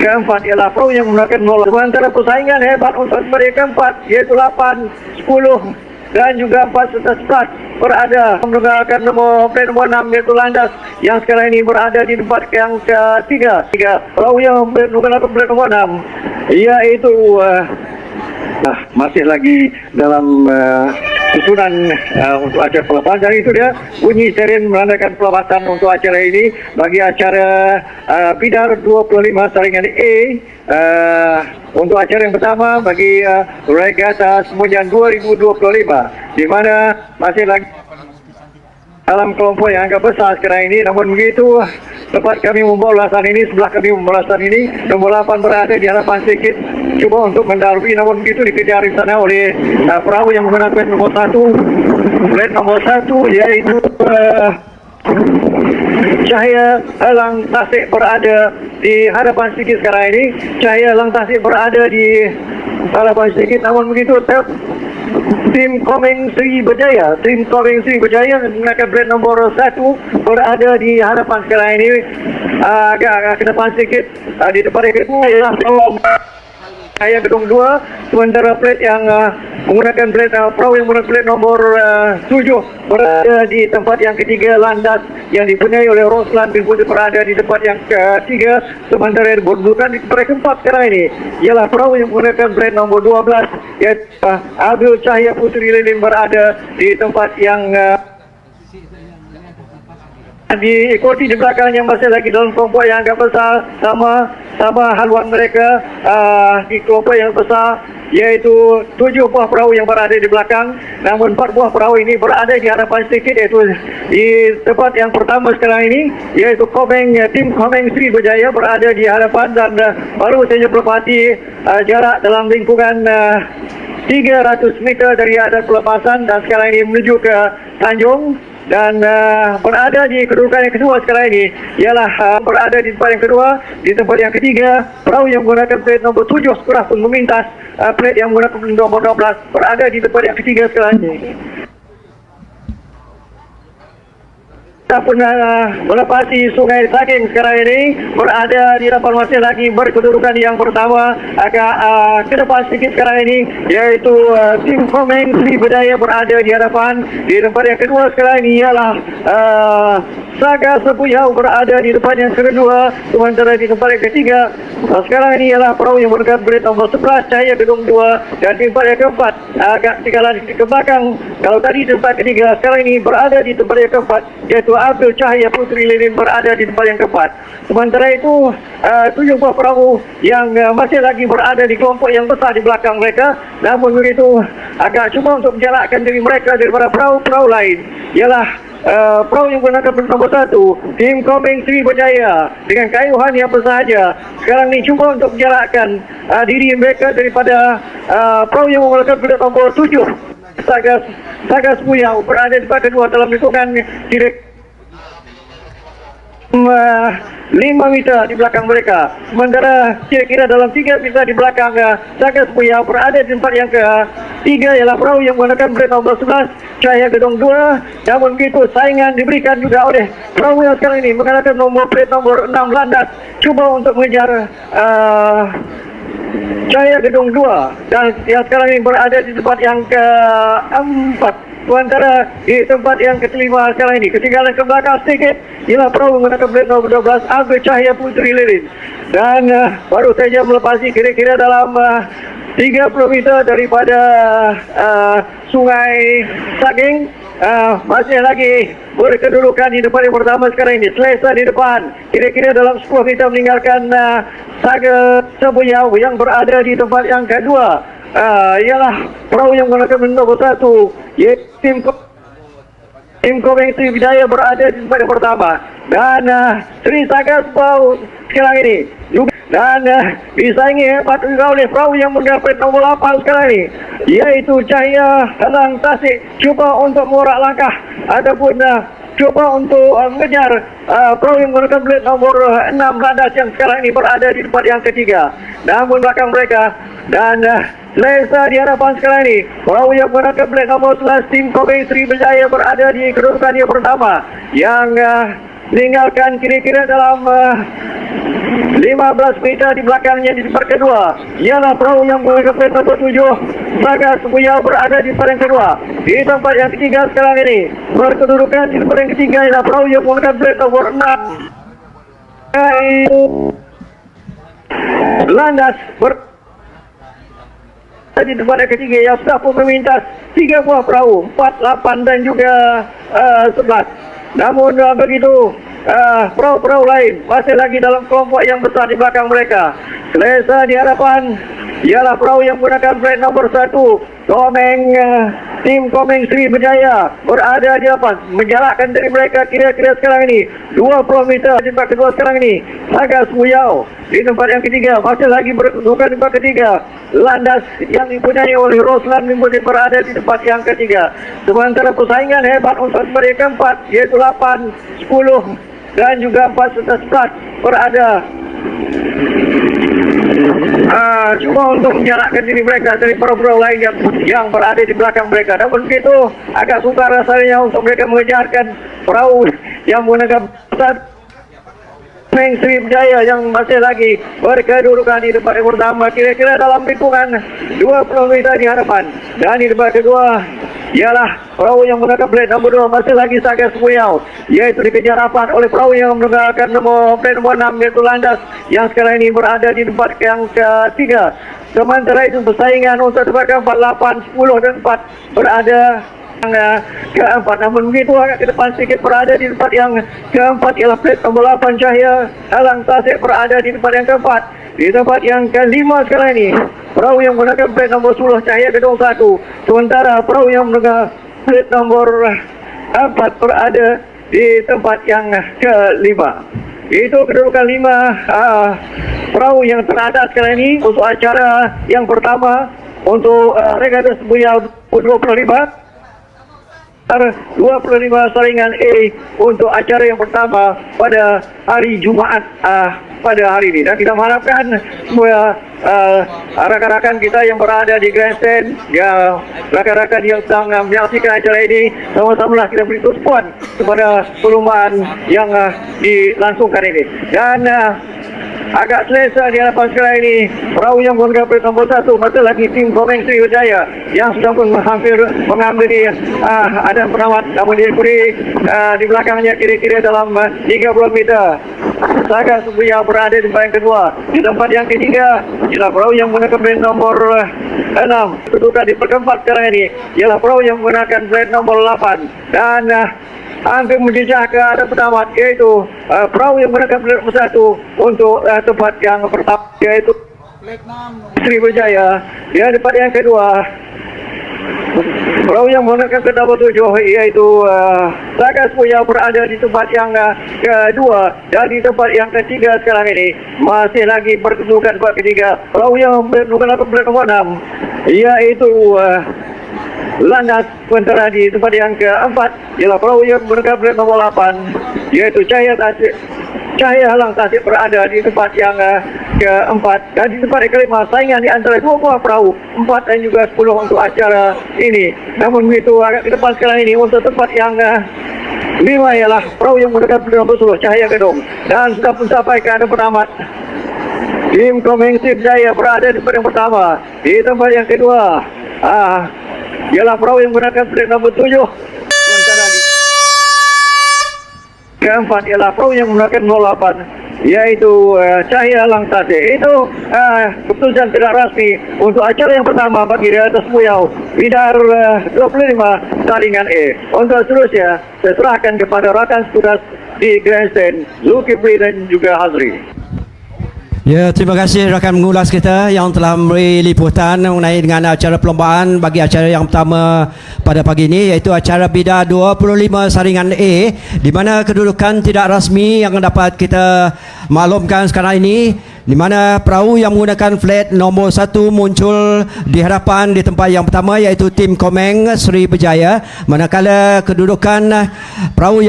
keempat ialah perahu yang menggunakan bola. Sementara persaingan hebat untuk mereka keempat iaitu 8, 10 dan juga 4 serta 11 berada menggunakan nombor plate nombor 6 iaitu landas yang sekarang ini berada di tempat yang ketiga. Tiga perahu yang menggunakan plate nombor 6 iaitu uh, uh, masih lagi dalam uh, susunan uh, untuk acara pelepasan itu dia bunyi siren menandakan pelepasan untuk acara ini bagi acara uh, Bidar 25 saringan A uh, untuk acara yang pertama bagi uh, regata Semunyan 2025 di mana masih lagi dalam kelompok yang agak besar sekarang ini. Namun begitu tempat kami membawa ulasan ini sebelah kami membawa ulasan ini nombor 8 berada di hadapan sedikit cuba untuk mendahului namun begitu dikejar di sana oleh uh, perahu yang menggunakan nomor 1 plate nomor 1 iaitu uh, Cahaya Elang Tasik berada di hadapan sedikit sekarang ini. Cahaya Elang Tasik berada di hadapan sedikit namun begitu tim Komeng Sri Berjaya. Tim Komeng Sri Berjaya menggunakan brand nombor 1 berada di hadapan sekarang ini. Uh, agak, agak ke depan sedikit uh, di depan yang kedua ialah saya gedung 2 sementara plate yang uh, menggunakan plate uh, perahu yang menggunakan plate nombor uh, 7 berada di tempat yang ketiga landas yang dipunyai oleh Roslan bin Putri berada di tempat yang ketiga sementara yang berbukan di tempat keempat sekarang ini ialah perahu yang menggunakan plate nombor 12 iaitu uh, Abdul Cahaya Putri Lilin berada di tempat yang uh, diikuti di belakang yang masih lagi dalam kelompok yang agak besar. Sama sama haluan mereka uh, di kelompok yang besar iaitu tujuh buah perahu yang berada di belakang. Namun empat buah perahu ini berada di hadapan sedikit iaitu di tempat yang pertama sekarang ini iaitu Komeng tim Komeng Sri Berjaya berada di hadapan dan uh, baru saja berpati uh, jarak dalam lingkungan uh, 300 meter dari atas pelepasan dan sekarang ini menuju ke Tanjung dan uh, berada di kedudukan yang kedua sekarang ini ialah uh, berada di tempat yang kedua di tempat yang ketiga perahu yang menggunakan plate nombor 7 sekurang pun memintas uh, plate yang menggunakan nombor 12 berada di tempat yang ketiga sekarang ini kita pernah uh, melepasi sungai Saking sekarang ini berada di depan masih lagi berkedudukan yang pertama agak uh, ke depan sedikit sekarang ini iaitu uh, tim Komeng Sri Berdaya berada di hadapan. Di tempat yang kedua sekarang ini ialah uh, Saga Sepuyau berada di depan yang kedua sementara di tempat yang ketiga uh, sekarang ini ialah perahu yang berdekat berit nombor 11 Cahaya Gedung 2 dan di tempat yang keempat agak tinggalan ke belakang kalau tadi tempat ketiga sekarang ini berada di tempat yang keempat iaitu Abdul Cahaya Putri Lilin berada di tempat yang keempat. Sementara itu, uh, tujuh buah perahu yang uh, masih lagi berada di kelompok yang besar di belakang mereka. Namun begitu, agak cuma untuk menjalankan diri mereka daripada perahu-perahu lain. Ialah uh, perahu yang menggunakan nombor satu, tim Komeng Sri Berjaya dengan kayuhan yang bersahaja. Sekarang ini cuma untuk menjalankan uh, diri mereka daripada uh, perahu yang menggunakan nombor tujuh. Sagas Sagas Puyau berada di tempat kedua dalam lingkungan direk Uh, lima meter di belakang mereka. Sementara kira-kira dalam tiga meter di belakang uh, Sagas Puya berada di tempat yang ke tiga ialah perahu yang menggunakan plate nombor 11 Cahaya Gedung 2 namun begitu saingan diberikan juga oleh perahu yang sekarang ini menggunakan nombor plate nombor 6 landas. Cuba untuk mengejar uh, Cahaya Gedung 2 dan yang sekarang ini berada di tempat yang keempat sementara di tempat yang kelima sekarang ini. Ketinggalan ke belakang sedikit ialah perahu menggunakan plate nombor 12 Abdul Cahaya Putri Lilin. Dan uh, baru saja melepasi kira-kira dalam uh, 30 meter daripada uh, sungai Saging uh, masih lagi berkedudukan di depan yang pertama sekarang ini. Selesa di depan. Kira-kira dalam 10 meter meninggalkan uh, Saga Sebuyau yang berada di tempat yang kedua uh, ialah perahu yang menggunakan nombor satu iaitu tim tim Komeng Sri Bidaya berada di tempat pertama. Dan uh, Sri Sagas Pau sekarang ini juga dan uh, disaingi hebat juga oleh perahu yang mendapat nombor 8 sekarang ini iaitu Cahaya Halang Tasik. Cuba untuk mengorak langkah ataupun uh, cuba untuk uh, mengejar uh, perahu yang menggunakan plate nombor 6 landas yang sekarang ini berada di tempat yang ketiga. Namun belakang mereka dan uh, Selesa di hadapan sekarang ini Perahu yang menggunakan plate nombor 11 Tim Komeng Sri Berjaya berada di kedudukan yang pertama. Yang uh, meninggalkan kira-kira dalam uh, 15 meter di belakangnya di tempat kedua. Ialah perahu yang menggunakan plat nombor 7 Saga Sembuyau berada di tempat yang kedua. Di tempat yang ketiga sekarang ini berkedudukan di tempat yang ketiga ialah perahu yang menggunakan plat nombor 6 yaitu landas ber di tempat yang ketiga yang sudah pun memintas tiga buah perahu 4, 8 dan juga uh, 11 namun uh, begitu uh, perahu-perahu lain masih lagi dalam kelompok yang besar di belakang mereka. Selesa di hadapan ialah perahu yang menggunakan plat nombor 1 Komeng uh, tim Komeng Sri Berjaya berada di depan menjarakkan dari mereka kira-kira sekarang ini. 20 meter di tempat kedua sekarang ini. Saga Suyau di tempat yang ketiga. Masih lagi berkedudukan di tempat ketiga. Landas yang dipunyai oleh Roslan Mimpuni berada di tempat yang ketiga. Sementara persaingan hebat untuk mereka keempat iaitu 8, 10 dan juga 4 serta 11 berada Ah, cuma untuk menjarakkan diri mereka dari perahu-perahu lain yang, yang berada di belakang mereka. Namun begitu, agak sukar rasanya untuk mereka mengejarkan perahu yang menggunakan pesat. Sri Jaya yang masih lagi berkedudukan di tempat yang pertama. Kira-kira dalam hitungan 20 meter di hadapan. Dan di tempat kedua ialah perahu yang menggunakan plat nombor 2 masih lagi Saga Semuyau iaitu dikejar rapat oleh perahu yang menggunakan nomor plat nombor 6 iaitu Landas yang sekarang ini berada di tempat yang ketiga. Sementara itu persaingan untuk tempat keempat 8, 10 dan 4 berada yang uh, keempat. Namun begitu agak ke depan sedikit berada di tempat yang keempat ialah plat nombor 8 Cahaya Halang Tasik berada di tempat yang keempat di tempat yang kelima sekarang ini perahu yang menggunakan plat nombor 10 Cahaya Gedung 1 sementara perahu yang menggunakan plat nombor 4 berada di tempat yang kelima. Itu kedudukan lima uh, perahu yang terada sekarang ini untuk acara yang pertama untuk uh, regata Sembuya 25 25 saringan A untuk acara yang pertama pada hari Jumaat uh, pada hari ini. Dan kita mengharapkan semua uh, rakan-rakan kita yang berada di grandstand ya rakan-rakan yang sedang uh, menyaksikan acara ini sama-sama kita beri tumpuan kepada perlumbaan yang uh, dilangsungkan ini. Dan uh, agak selesa di hadapan sekarang ini. Perahu yang menggunakan nombor satu masih lagi tim Komeng Sriwijaya yang sedang pun hampir mengambil uh, ada penawat namun diikuti uh, di belakangnya kira-kira dalam uh, 30 meter. Saga Subuya berada di tempat yang kedua. Di tempat yang ketiga ialah perahu yang menggunakan nombor uh, 6 kedudukan di perkeempat sekarang ini ialah perahu yang menggunakan plat nombor 8 dan uh, hampir menjejak ke arah pertama iaitu uh, perahu yang menggunakan plat nombor satu untuk uh, tempat yang pertama iaitu Sriwijaya di tempat yang kedua. Perahu yang menggunakan nombor tujuh iaitu uh, Saga Semuanya berada di tempat yang uh, kedua dan di tempat yang ketiga sekarang ini. Masih lagi berkedudukan tempat ketiga. Perahu yang menggunakan plat nombor enam iaitu uh, landas sementara di tempat yang keempat ialah perahu yang plat nombor 8 iaitu Cahaya Tasik Cahaya Halang Tasik berada di tempat yang uh, keempat. Dan di tempat yang kelima saingan di antara dua buah perahu empat dan juga sepuluh untuk acara ini. Namun begitu agak ke depan sekarang ini untuk tempat yang uh, lima ialah perahu yang plat nombor 10 Cahaya Gedung. Dan sudah pun sampai ke ada penamat Tim Komeng Sip Jaya berada di tempat yang pertama. Di tempat yang kedua ah ialah perahu yang menggunakan plat nombor 7 sementara di keempat ialah perahu yang menggunakan 08 iaitu uh, Cahaya Lang Tasik. Itu uh, keputusan tidak rasmi untuk acara yang pertama bagi Reata Semuyau bidar uh, 25 saringan E untuk seterusnya saya serahkan kepada rakan tugas di Grandstand Zulkifli dan juga Hazri Ya, terima kasih rakan mengulas kita yang telah memberi liputan mengenai dengan acara perlombaan bagi acara yang pertama pada pagi ini iaitu acara Bida 25 Saringan A di mana kedudukan tidak rasmi yang dapat kita maklumkan sekarang ini di mana perahu yang menggunakan flat nombor satu muncul di hadapan di tempat yang pertama iaitu tim Komeng Sri Berjaya manakala kedudukan perahu yang